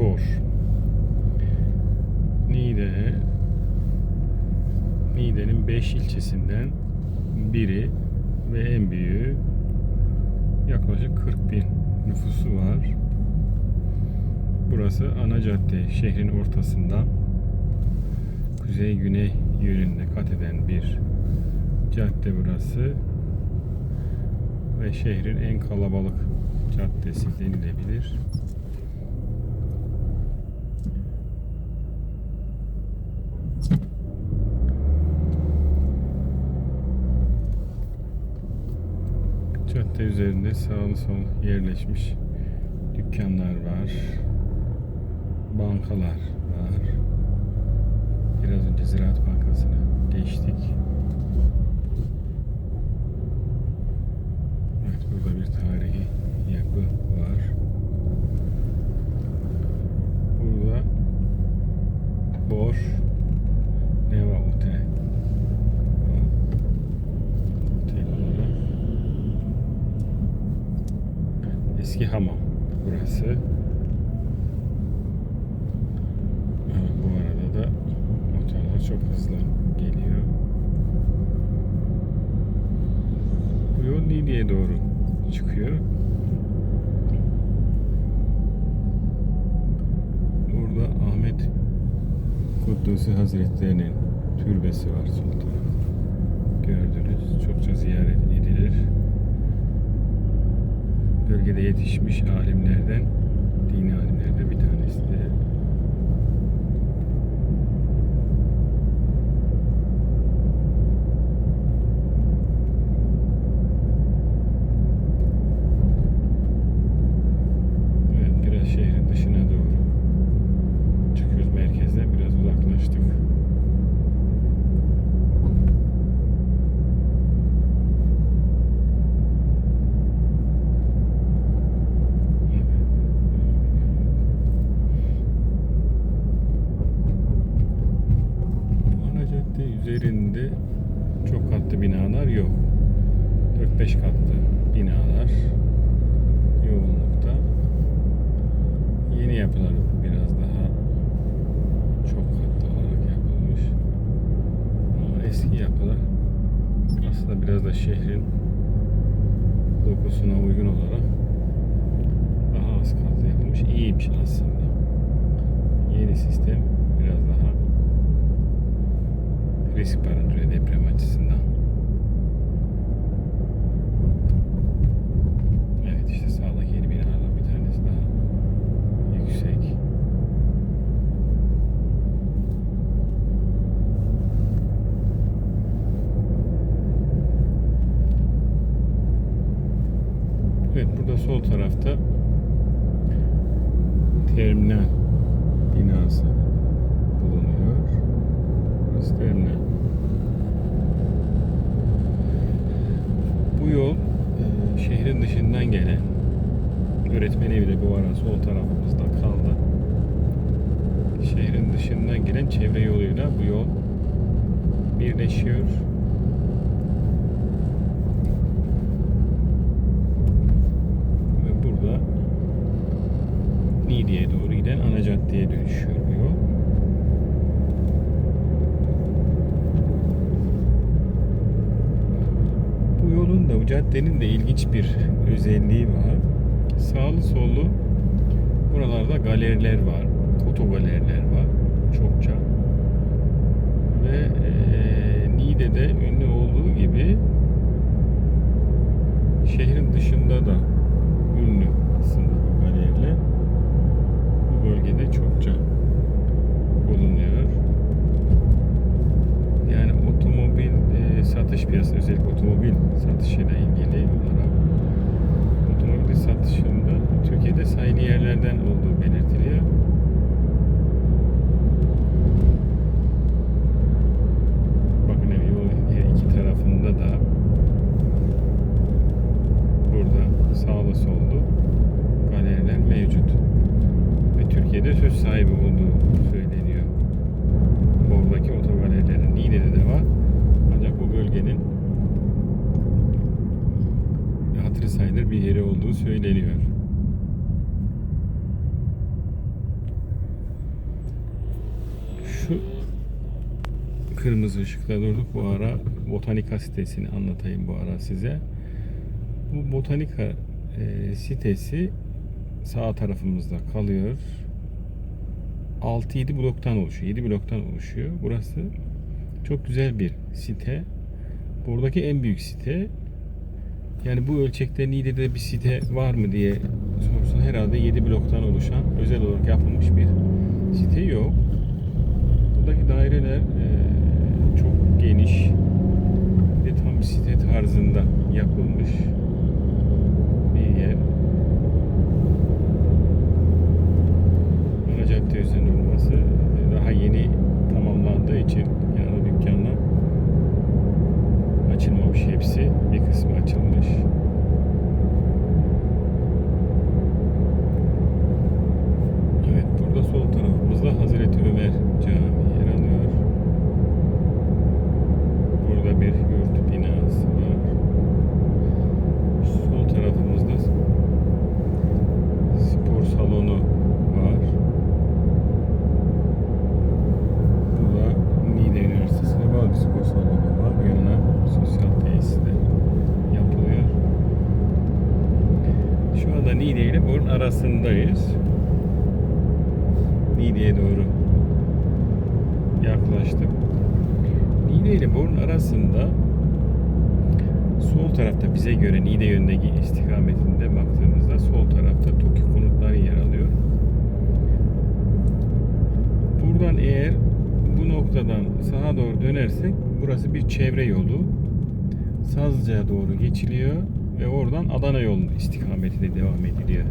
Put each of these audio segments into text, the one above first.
Bor. Niğde Niğde'nin 5 ilçesinden biri ve en büyüğü yaklaşık 40 bin nüfusu var. Burası ana cadde şehrin ortasından kuzey güney yönünde kat eden bir cadde burası ve şehrin en kalabalık caddesi denilebilir. Cadde üzerinde sağlı sol yerleşmiş dükkanlar var. Bankalar var. Biraz önce Ziraat Bankası'nı geçtik. Evet burada bir tarihi yapı var. Burada Bor Neva Otel Otel olarak Eski hamam burası. Evet, bu arada da motorlar çok hızlı geliyor. Bu yol Niğde'ye doğru çıkıyor. Burada Ahmet Kudüs'ü Hazretleri'nin türbesi var tarafta. Gördünüz. Çokça ziyaret edilir bölgede yetişmiş alimlerden, dini alimlerden bir tanesi de. Evet, biraz şehrin dışına doğru çıkıyoruz. Merkezden biraz uzaklaştık. Ana cadde üzerinde çok katlı binalar yok. 4-5 katlı binalar yoğunlukta. Yeni yapılar biraz daha çok katlı olarak yapılmış. Ama eski yapılar aslında biraz da şehrin dokusuna uygun olarak daha az katlı yapılmış. İyiymiş aslında. Yeni sistem biraz daha risk barındırıyor deprem açısından. Evet işte sağdaki yeni binalardan bir tanesi daha yüksek. Evet burada sol tarafta terminal binası bulunuyor. Burası terminal. Bu yol e, şehrin dışından gelen öğretmen evi de bu ara sol tarafımızda kaldı. Şehrin dışından gelen çevre yoluyla bu yol birleşiyor. Ve burada Niğde'ye doğru giden ana caddeye dönüşüyor bu yol. Bu yolun da bu caddenin de ilginç bir özelliği var. Sağlı sollu buralarda galeriler var. Fotogaleriler var. Çokça. Ve eee Niğde'de ünlü olduğu gibi şehrin dışında da ünlü aslında bu galeriler. Bu bölgede çokça bulunuyor. Yani otomobil e, satış piyasası özellikle otomobil satışıyla ilgili olarak otomobil satışında Türkiye'de sayılı yerlerden olduğu belirtiliyor. Bakın yani yolun her iki tarafında da burada sağlı sollu galeriler mevcut. Ve Türkiye'de söz sahibi olduğu söyleniyor. Oradaki otogalerilerin Niğde'de de var. Ancak bu bölgenin hatırı sayılır bir yeri olduğu söyleniyor. Şu kırmızı ışıkta durduk. Bu ara Botanika sitesini anlatayım bu ara size. Bu Botanika e, sitesi sağ tarafımızda kalıyor. 6-7 bloktan oluşuyor. 7 bloktan oluşuyor. Burası çok güzel bir site. Buradaki en büyük site. Yani bu ölçekte Niğde'de bir site var mı diye sorsun. Herhalde 7 bloktan oluşan özel olarak yapılmış bir site yok. Buradaki daireler eee, çok geniş ve tam site tarzında yapılmış bir yer. Ana cadde üzerinde olması daha yeni tamamlandığı için yani dükkanlar açılmamış hepsi. Bir kısmı açılmış. Evet burada sol tarafımızda Hazreti Ömer Camii yer alıyor. Burada bir yurt binası var. Sol tarafımızda spor salonu var. Burada Niğde Üniversitesi'ne bağlı bir spor salonu var. Bu yanına sosyal tesisler yapılıyor. Şu anda Niğde ile Borun arasındayız. Niğde'ye doğru yaklaştık. Niğde ile Borun arasında sol tarafta bize göre Niğde yönündeki istikametinde baktığımızda sol tarafta TOKİ konutları yer alıyor. Buradan eğer bu noktadan sağa doğru dönersek burası bir çevre yolu. Sazlıca'ya doğru geçiliyor ve oradan Adana yolu istikametine devam ediliyor.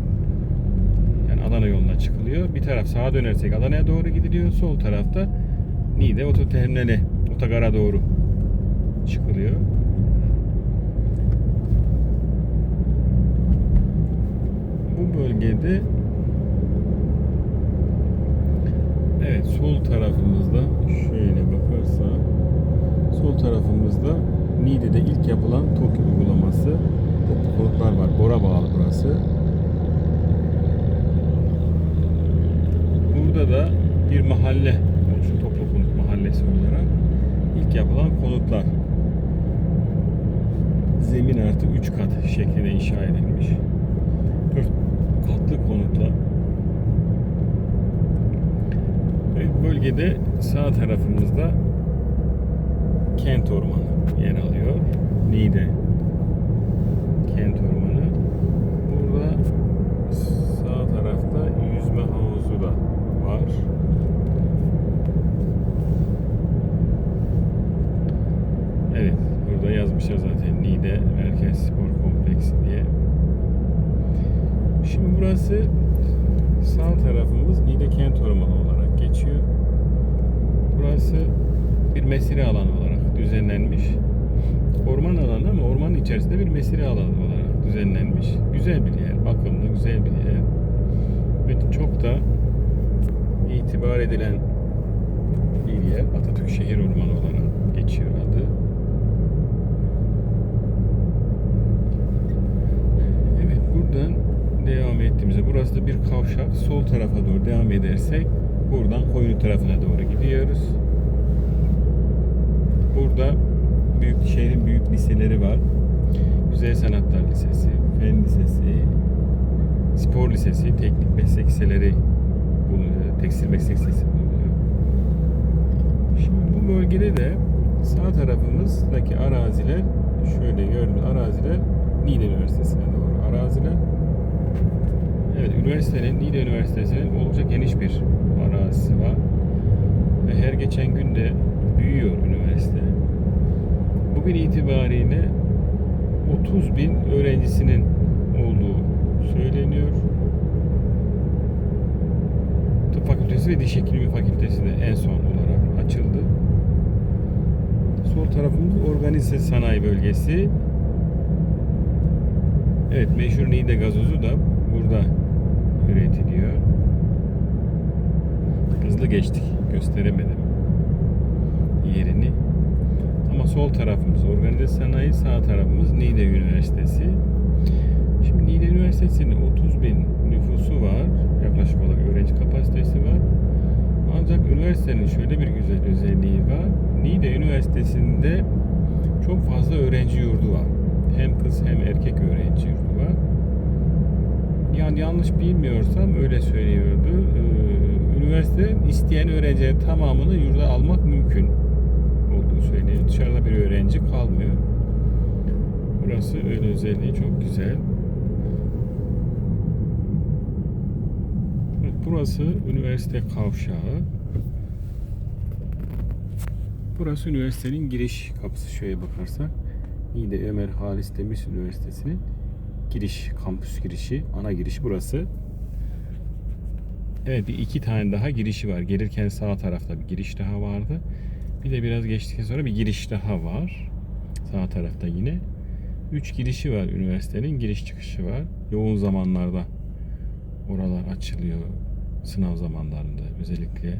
Adana yoluna çıkılıyor. Bir taraf sağa dönersek Adana'ya doğru gidiliyor. Sol tarafta Niğde ototerminali, otogara doğru çıkılıyor. Bu bölgede Evet sol tarafımızda şöyle bakarsak sol tarafımızda Niğde'de ilk yapılan TOKİ uygulaması toplu konutlar var. Bora bağlı burası. Burada da bir mahalle oluşu toplu konut mahallesi olarak ilk yapılan konutlar. Zemin artı 3 kat şeklinde inşa edilmiş. 4 katlı konutlar. Evet, bölgede sağ tarafımızda kent ormanı yer alıyor. Niğde kent ormanı. Burada sağ tarafta yüzme havuzu da var. Evet, burada yazmışlar zaten Niğde Merkez Spor Kompleksi diye. Şimdi burası sağ tarafımız Niğde Kent Ormanı olarak geçiyor. Burası bir mesire alanı olarak düzenlenmiş. Orman alanı ama ormanın içerisinde bir mesire alanı olarak düzenlenmiş. Güzel bir yer, bakımlı, güzel bir yer. Ve çok da itibar edilen bir yer. Atatürk Şehir Ormanı olarak geçiyor adı. Evet buradan devam ettiğimizde burası da bir kavşak. Sol tarafa doğru devam edersek buradan Koyunu tarafına doğru gidiyoruz. Burada büyük şehrin büyük liseleri var. Güzel Sanatlar Lisesi, Fen Lisesi, Spor Lisesi, Teknik Meslek Liseleri bulunuyor. Tekstil Meslek Lisesi bulunuyor. Şimdi bu bölgede de sağ tarafımızdaki araziler şöyle gördüğünüz araziler Niğde Üniversitesi'ne doğru araziler. Evet, üniversitenin, Niğde Üniversitesi'nin oldukça geniş bir arazisi var. Ve her geçen gün de büyüyor üniversite. Bugün itibariyle 30 bin öğrencisinin olduğu söyleniyor. Tıp Fakültesi ve Diş Hekimliği Fakültesi de en son olarak açıldı. Sol tarafımız organize sanayi bölgesi. Evet meşhur Niğde gazozu da burada üretiliyor. Hızlı geçtik. Gösteremedim yerini. Ama sol tarafımız organize sanayi, sağ tarafımız Niğde Üniversitesi. Şimdi Niğde Üniversitesi'nin 30 bin nüfusu var. Yaklaşık olarak öğrenci kapasitesi var. Ancak üniversite üniversitenin şöyle bir güzel özelliği var. Niğde Üniversitesi'nde çok fazla öğrenci yurdu var. Hem kız hem erkek öğrenci yurdu var. Yani yanlış bilmiyorsam öyle söylüyordu. Ee, üniversite isteyen öğrencilerin tamamını yurda almak mümkün olduğu söyleniyor. Dışarıda bir öğrenci kalmıyor. Burası öyle özelliği çok güzel. Evet, burası üniversite kavşağı. Burası üniversitenin giriş kapısı şöyle bakarsak. Niğde Ömer Halis Demir Üniversitesi'nin giriş, kampüs girişi, ana girişi burası. Evet bir iki tane daha girişi var. Gelirken sağ tarafta bir giriş daha vardı. Bir de biraz geçtikten sonra bir giriş daha var. Sağ tarafta yine. Üç girişi var üniversitenin. Giriş çıkışı var. Yoğun zamanlarda oralar açılıyor. Sınav zamanlarında özellikle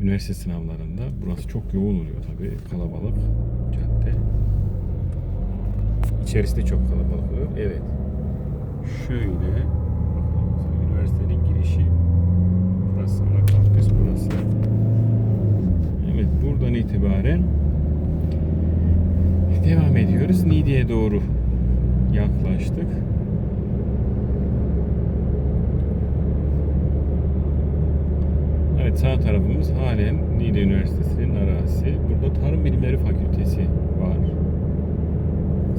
üniversite sınavlarında. Burası çok yoğun oluyor tabii. Kalabalık cadde. İçerisi de çok kalabalık oluyor. Evet. Şöyle üniversitenin girişi. Burası ana kampüs burası. Evet buradan itibaren devam ediyoruz. Niğde'ye doğru yaklaştık. Evet sağ tarafımız halen Niğde Üniversitesi'nin arazisi. Burada Tarım Bilimleri Fakültesi var.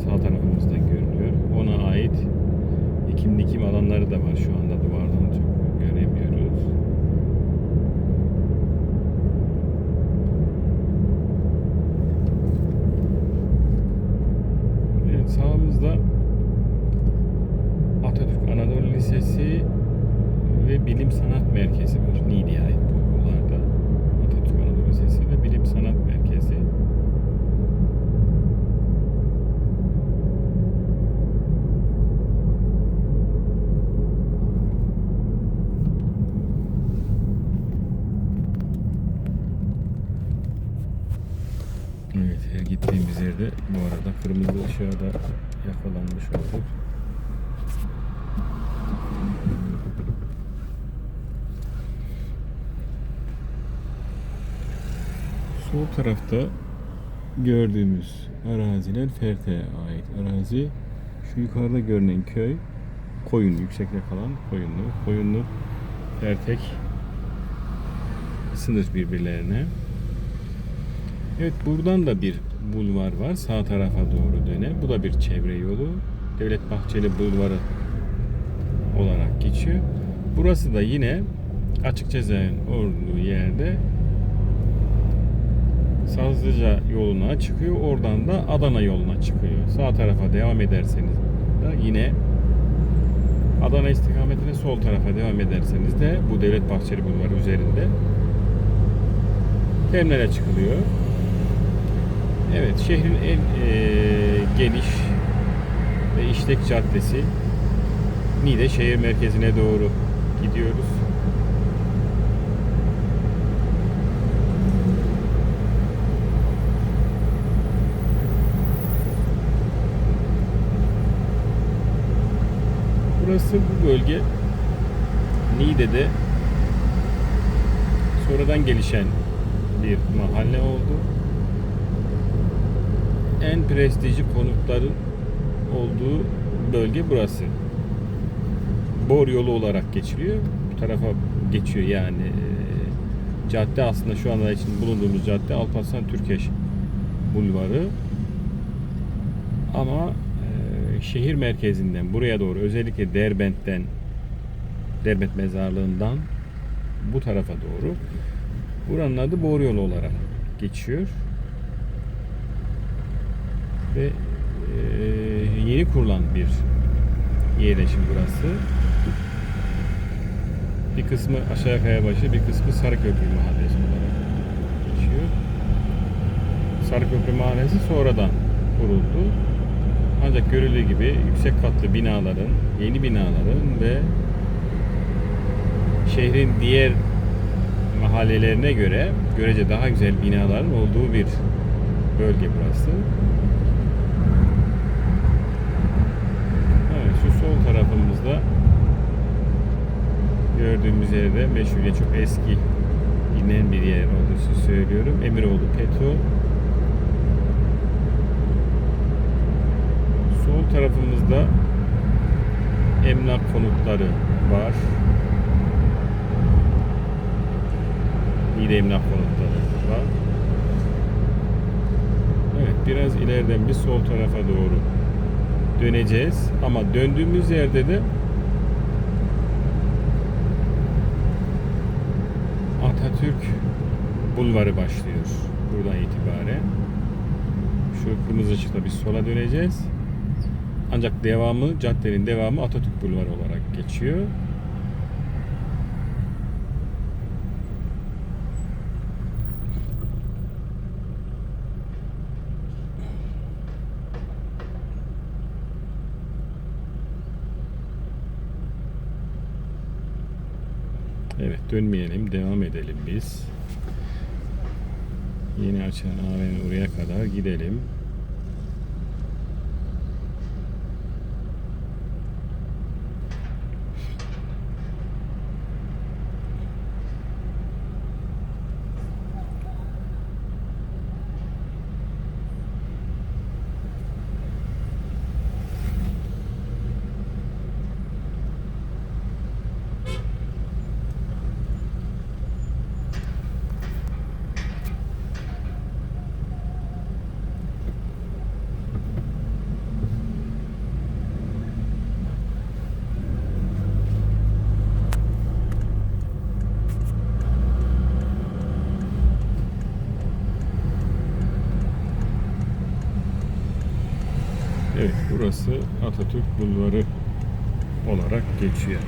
Sağ tarafımızda görünüyor. Ona ait ekim dikim alanları da var şu anda duvardan çok göremiyoruz. Evet sağımızda Atatürk Anadolu Lisesi ve Bilim Sanat Merkezi var. Niğde'ye ait bu okullarda. Atatürk Anadolu Lisesi ve Bilim Sanat Merkezi. Evet her gittiğimiz yerde bu arada kırmızı ışığa da yakalanmış olduk. Sol tarafta gördüğümüz araziler Ferte'ye ait arazi. Şu yukarıda görünen köy Koyun, yüksekte kalan Koyunlu. Koyunlu, Fertek sınır birbirlerine. Evet buradan da bir bulvar var. Sağ tarafa doğru dönen. Bu da bir çevre yolu. Devlet Bahçeli Bulvarı olarak geçiyor. Burası da yine açık cezaevin olduğu yerde Sazlıca yoluna çıkıyor. Oradan da Adana yoluna çıkıyor. Sağ tarafa devam ederseniz da yine Adana istikametine sol tarafa devam ederseniz de bu Devlet Bahçeli Bulvarı üzerinde terminale çıkılıyor. Evet, şehrin en eee, geniş ve işlek caddesi Niğde şehir merkezine doğru gidiyoruz. Burası bu bölge Niğde'de sonradan gelişen bir mahalle oldu. En prestijli konutların olduğu bölge burası. Bor yolu olarak geçiliyor. Bu tarafa geçiyor yani. Ee, Cadde aslında şu anda için bulunduğumuz cadde Alparslan Türkeş Bulvarı. Ama e, şehir merkezinden buraya doğru özellikle Derbent'ten Derbent mezarlığından bu tarafa doğru buranın adı Bor yolu olarak geçiyor. Ve e, yeni kurulan bir yerleşim burası. Bir kısmı Aşağı Kayabaşı, bir kısmı Sarıköprü Mahallesi olarak geçiyor. Sarıköprü Mahallesi sonradan kuruldu. Ancak görüldüğü gibi yüksek katlı binaların, yeni binaların ve şehrin diğer mahallelerine göre görece daha güzel binaların olduğu bir bölge burası. Evet, şu sol tarafımızda gördüğümüz yerde meşhur ya çok eski bilinen bir yer olduğu için söylüyorum. Emiroğlu Petro. Sol tarafımızda emlak konutları var. Bir de emlak konutları var. Evet biraz ileriden bir sol tarafa doğru döneceğiz. Ama döndüğümüz yerde de Atatürk Bulvarı başlıyor. Buradan itibaren. Şu kırmızı ışıkla bir sola döneceğiz. Ancak devamı, caddenin devamı Atatürk Bulvarı olarak geçiyor. Evet dönmeyelim devam edelim biz. Yeni açılan AVM oraya kadar gidelim. Evet burası Atatürk Bulvarı olarak geçiyor.